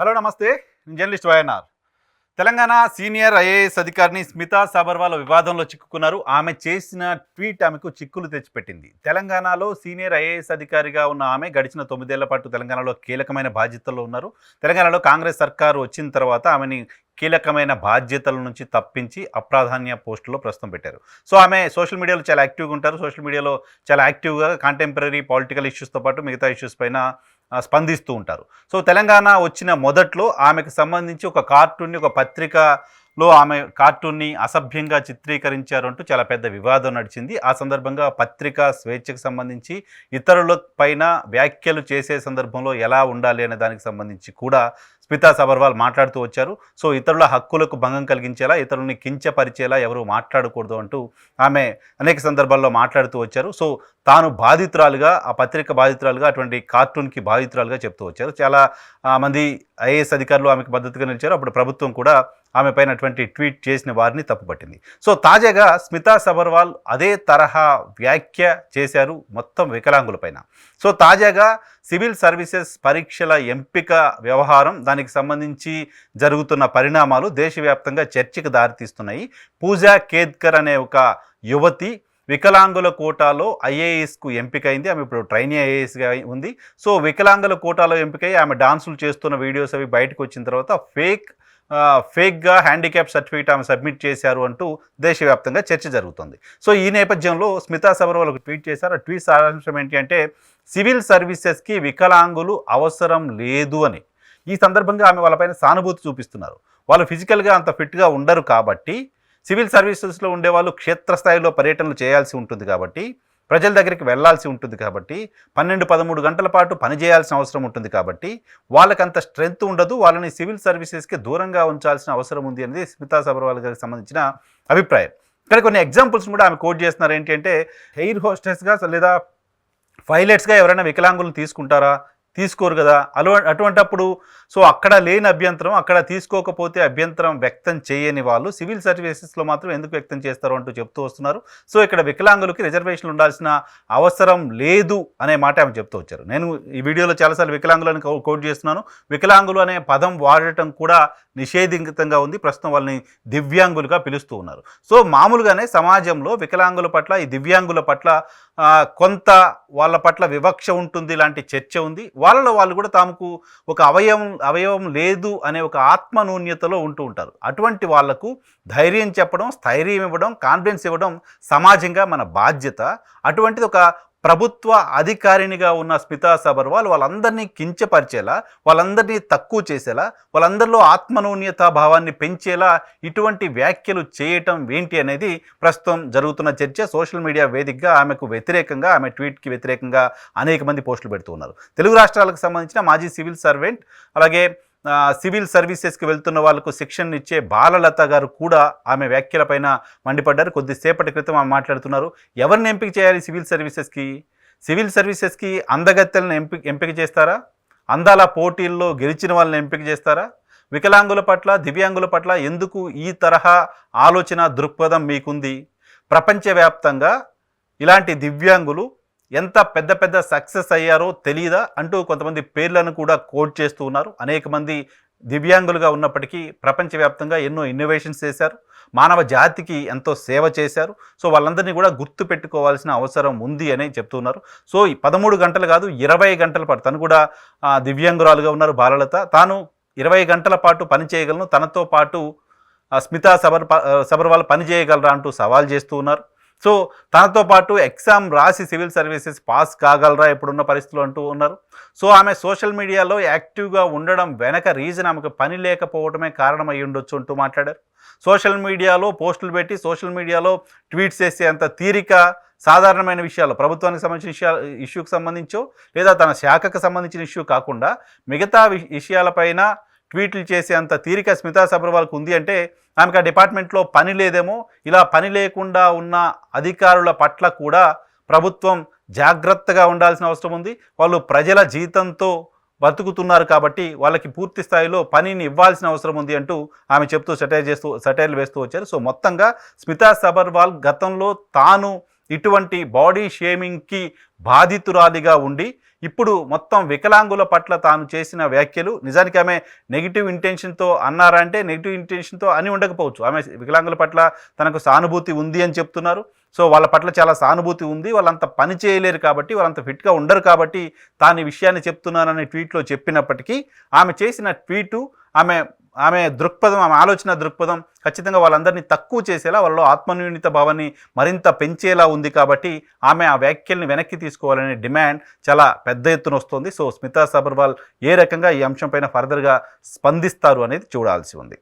Hello నమస్తే. నేను journalist YNR. Telangana senior IAS అధికారిని స్మితా సబర్వాల్ వివాదంలో చిక్కుకున్నారు. ఆమె చేసిన ట్వీట్ ఆమెకు చిక్కులు తెచ్చిపెట్టింది. తెలంగాణలో సీనియర్ ఐఏఎస్ అధికారిగా ఉన్న ఆమె గడిచిన తొమ్మిదేళ్ళ పాటు తెలంగాణలో కీలకమైన బాధ్యతల్లో ఉన్నారు. తెలంగాణలో కాంగ్రెస్ సర్కారు వచ్చిన తర్వాత ఆమెని కీలకమైన బాధ్యతల నుంచి తప్పించి అప్రాధాన్య పోస్టులో ప్రస్తుతం పెట్టారు. సో ఆమె సోషల్ మీడియాలో చాలా యాక్టివ్గా ఉంటారు. సోషల్ మీడియాలో చాలా యాక్టివ్గా కాంటెంపరీ పొలిటికల్ ఇష్యూస్తో పాటు మిగతా ఇష్యూస్ పైన స్పందిస్తూ ఉంటారు. సో తెలంగాణ వచ్చిన మొదట్లో ఆమెకు సంబంధించి ఒక కార్టూన్ని ఒక పత్రికలో ఆమె కార్టూన్ని అసభ్యంగా చిత్రీకరించారు అంటూ చాలా పెద్ద వివాదం నడిచింది. ఆ సందర్భంగా పత్రిక స్వేచ్ఛకు సంబంధించి ఇతరుల పైన వ్యాఖ్యలు చేసే సందర్భంలో ఎలా ఉండాలి అనే దానికి సంబంధించి కూడా స్మితా సబర్వాల్ మాట్లాడుతూ వచ్చారు. సో ఇతరుల హక్కులకు భంగం కలిగించేలా ఇతరుల్ని కించపరిచేలా ఎవరు మాట్లాడకూడదు అంటూ ఆమె అనేక సందర్భాల్లో మాట్లాడుతూ వచ్చారు. సో తాను బాధితురాలుగా ఆ పత్రిక బాధితురాలుగా అటువంటి కార్టూన్కి బాధితురాలుగా చెప్తూ వచ్చారు. చాలా మంది ఐఏఎస్ అధికారులు ఆమెకు మద్దతుగా నిలిచారు. అప్పుడు ప్రభుత్వం కూడా ఆమె పైన అటువంటి ట్వీట్ చేసిన వారిని తప్పుపట్టింది. సో తాజాగా స్మితా సబర్వాల్ అదే తరహా వ్యాఖ్య చేశారు మొత్తం వికలాంగులపైన సో తాజాగా సివిల్ సర్వీసెస్ పరీక్షల ఎంపిక వ్యవహారం దానికి సంబంధించి జరుగుతున్న పరిణామాలు దేశవ్యాప్తంగా చర్చకు దారితీస్తున్నాయి. పూజా కేద్కర్ అనే ఒక యువతి వికలాంగుల కోటాలో ఐఏఎస్కు ఎంపికైంది. ఆమె ఇప్పుడు ట్రైనీ ఐఏఎస్గా ఉంది. సో వికలాంగుల కోటాలో ఎంపికై ఆమె డాన్సులు చేస్తున్న వీడియోస్ అవి బయటకు వచ్చిన తర్వాత ఫేక్ ఫేక్గా హ్యాండిక్యాప్ సర్టిఫికేట్ ఆమె సబ్మిట్ చేశారు అంటూ దేశవ్యాప్తంగా చర్చ జరుగుతుంది. సో ఈ నేపథ్యంలో స్మితా సబర్వాల్ ఒక ట్వీట్ చేశారు. ఆ ట్వీట్ సారాంశం ఏంటి అంటే సివిల్ సర్వీసెస్కి వికలాంగులు అవసరం లేదు అని. ఈ సందర్భంగా ఆమె వాళ్ళపైన సానుభూతి చూపిస్తున్నారు. వాళ్ళు ఫిజికల్గా అంత ఫిట్గా ఉండరు కాబట్టి సివిల్ సర్వీసెస్లో ఉండేవాళ్ళు క్షేత్రస్థాయిలో పర్యటనలు చేయాల్సి ఉంటుంది కాబట్టి ప్రజల దగ్గరికి వెళ్ళాల్సి ఉంటుంది కాబట్టి పన్నెండు పదమూడు గంటల పాటు పనిచేయాల్సిన అవసరం ఉంటుంది కాబట్టి వాళ్ళకంత స్ట్రెంగ్త్ ఉండదు వాళ్ళని సివిల్ సర్వీసెస్కి దూరంగా ఉంచాల్సిన అవసరం ఉంది అనేది స్మితా సబర్వాల్ గారికి సంబంధించిన అభిప్రాయం. ఇక్కడ కొన్ని ఎగ్జాంపుల్స్ కూడా ఆమె కోట్ చేస్తున్నారు. ఏంటి అంటే ఎయిర్ హోస్టెస్గా లేదా పైలట్స్గా ఎవరైనా వికలాంగులను తీసుకుంటారా? తీసుకోరు కదా. అలు అటువంటప్పుడు సో అక్కడ లేని అభ్యంతరం అక్కడ తీసుకోకపోతే అభ్యంతరం వ్యక్తం చేయని వాళ్ళు సివిల్ సర్వీసెస్లో మాత్రం ఎందుకు వ్యక్తం చేస్తారు అంటూ చెప్తూ వస్తున్నారు. సో ఇక్కడ వికలాంగులకి రిజర్వేషన్లు ఉండాల్సిన అవసరం లేదు అనే మాట ఆమె చెప్తూ వచ్చారు. నేను ఈ వీడియోలో చాలాసార్లు వికలాంగులను కో- కోట్ చేస్తున్నాను. వికలాంగులు అనే పదం వాడటం కూడా నిషేధితంగా ఉంది. ప్రస్తుతం వాళ్ళని దివ్యాంగులుగా పిలుస్తూ ఉన్నారు. సో మామూలుగానే సమాజంలో వికలాంగుల పట్ల ఈ దివ్యాంగుల పట్ల కొంత వాళ్ళ పట్ల వివక్ష ఉంటుంది లాంటి చర్చ ఉంది. వాళ్ళలో వాళ్ళు కూడా తమకు ఒక అవయవం అవయవం లేదు అనే ఒక ఆత్మనూన్యతలో ఉంటూ ఉంటారు. అటువంటి వాళ్ళకు ధైర్యం చెప్పడం స్థైర్యం ఇవ్వడం కాన్ఫిడెన్స్ ఇవ్వడం సమాజంగా మన బాధ్యత. అటువంటిది ఒక ప్రభుత్వ అధికారినిగా ఉన్న స్మితా సబర్వాల్ వాళ్ళందరినీ కించపరిచేలా వాళ్ళందరినీ తక్కువ చేసేలా వాళ్ళందరిలో ఆత్మనూన్యతా భావాన్ని పెంచేలా ఇటువంటి వ్యాఖ్యలు చేయటం ఏంటి అనేది ప్రస్తుతం జరుగుతున్న చర్చ. సోషల్ మీడియా వేదికగా ఆమెకు వ్యతిరేకంగా ఆమె ట్వీట్కి వ్యతిరేకంగా అనేక మంది పోస్టులు పెడుతూ ఉన్నారు. తెలుగు రాష్ట్రాలకు సంబంధించిన మాజీ సివిల్ సర్వెంట్ అలాగే సివిల్ సర్వీసెస్కి వెళ్తున్న వాళ్ళకు శిక్షణ ఇచ్చే బాలలత గారు కూడా ఆమె వ్యాఖ్యలపైన మండిపడ్డారు. కొద్దిసేపటి క్రితం ఆమె మాట్లాడుతున్నారు. ఎవరిని ఎంపిక చేయాలి సివిల్ సర్వీసెస్కి? సివిల్ సర్వీసెస్కి అందగత్తెలను ఎంపిక ఎంపిక చేస్తారా? అందాల పోటీల్లో గెలిచిన వాళ్ళని ఎంపిక చేస్తారా? వికలాంగుల పట్ల దివ్యాంగుల పట్ల ఎందుకు ఈ తరహా ఆలోచన దృక్పథం మీకుంది? ప్రపంచవ్యాప్తంగా ఇలాంటి దివ్యాంగులు ఎంత పెద్ద పెద్ద సక్సెస్ అయ్యారో తెలియదా అంటూ కొంతమంది పేర్లను కూడా కోట్ చేస్తూ ఉన్నారు. అనేక మంది దివ్యాంగులుగా ఉన్నప్పటికీ ప్రపంచవ్యాప్తంగా ఎన్నో ఇన్నోవేషన్స్ చేశారు. మానవ జాతికి ఎంతో సేవ చేశారు. సో వాళ్ళందరినీ కూడా గుర్తు పెట్టుకోవాల్సిన అవసరం ఉంది అని చెప్తున్నారు. సో ఈ పదమూడు గంటలు కాదు ఇరవై గంటల పాటు తను కూడా దివ్యాంగురాలుగా ఉన్నారు బాలలత. తాను ఇరవై గంటల పాటు పని చేయగలను. తనతో పాటు స్మితా సబర్ సబర్వాల్ పని చేయగలరా అంటూ సవాల్ చేస్తూ ఉన్నారు. సో తనతో పాటు ఎగ్జామ్ రాసి సివిల్ సర్వీసెస్ పాస్ కాగలరా ఇప్పుడున్న పరిస్థితులు అంటూ ఉన్నారు. సో ఆమె సోషల్ మీడియాలో యాక్టివ్గా ఉండడం వెనక రీజన్ ఆమెకు పని లేకపోవడమే కారణం ఉండొచ్చు అంటూ మాట్లాడారు. సోషల్ మీడియాలో పోస్టులు పెట్టి సోషల్ మీడియాలో ట్వీట్స్ చేసే అంత తీరిక సాధారణమైన విషయాలు ప్రభుత్వానికి సంబంధించిన విషయాలు ఇష్యూకి సంబంధించో లేదా తన శాఖకు సంబంధించిన ఇష్యూ కాకుండా మిగతా విషయాలపైన ట్వీట్లు చేసే అంత తీరిక స్మితా సబర్వాల్కి ఉంది అంటే ఆమెకు ఆ డిపార్ట్మెంట్లో పని లేదేమో. ఇలా పని లేకుండా ఉన్న అధికారుల పట్ల కూడా ప్రభుత్వం జాగ్రత్తగా ఉండాల్సిన అవసరం ఉంది. వాళ్ళు ప్రజల జీతంతో బతుకుతున్నారు కాబట్టి వాళ్ళకి పూర్తి స్థాయిలో పనిని ఇవ్వాల్సిన అవసరం ఉంది అంటూ ఆమె చెప్తూ సెటైర్ చేస్తూ సెటైర్లు వేస్తూ వచ్చారు. సో మొత్తంగా స్మితా సబర్వాల్ గతంలో తాను ఇటువంటి బాడీ షేమింగ్కి బాధితురాలిగా ఉండి ఇప్పుడు మొత్తం వికలాంగుల పట్ల తాను చేసిన వ్యాఖ్యలు నిజానికి ఆమె నెగిటివ్ ఇంటెన్షన్తో అన్నారంటే నెగిటివ్ ఇంటెన్షన్తో అని ఉండకపోవచ్చు. ఆమె వికలాంగుల పట్ల తనకు సానుభూతి ఉంది అని చెప్తున్నారు. సో వాళ్ళ పట్ల చాలా సానుభూతి ఉంది. వాళ్ళంత పని చేయలేరు కాబట్టి వాళ్ళంత ఫిట్గా ఉండరు కాబట్టి తాను ఈ విషయాన్ని చెప్తున్నానని ట్వీట్లో చెప్పినప్పటికీ ఆమె చేసిన ట్వీటు ఆమె ఆమె దృక్పథం ఆమె ఆలోచన దృక్పథం ఖచ్చితంగా వాళ్ళందరినీ తక్కువ చేసేలా వాళ్ళలో ఆత్మన్యూనిత భావాన్ని మరింత పెంచేలా ఉంది కాబట్టి ఆమె ఆ వ్యాఖ్యల్ని వెనక్కి తీసుకోవాలనే డిమాండ్ చాలా పెద్ద ఎత్తున వస్తుంది. సో స్మితా సబర్వాల్ ఏ రకంగా ఈ అంశంపైన ఫర్దర్గా స్పందిస్తారు అనేది చూడాల్సి ఉంది.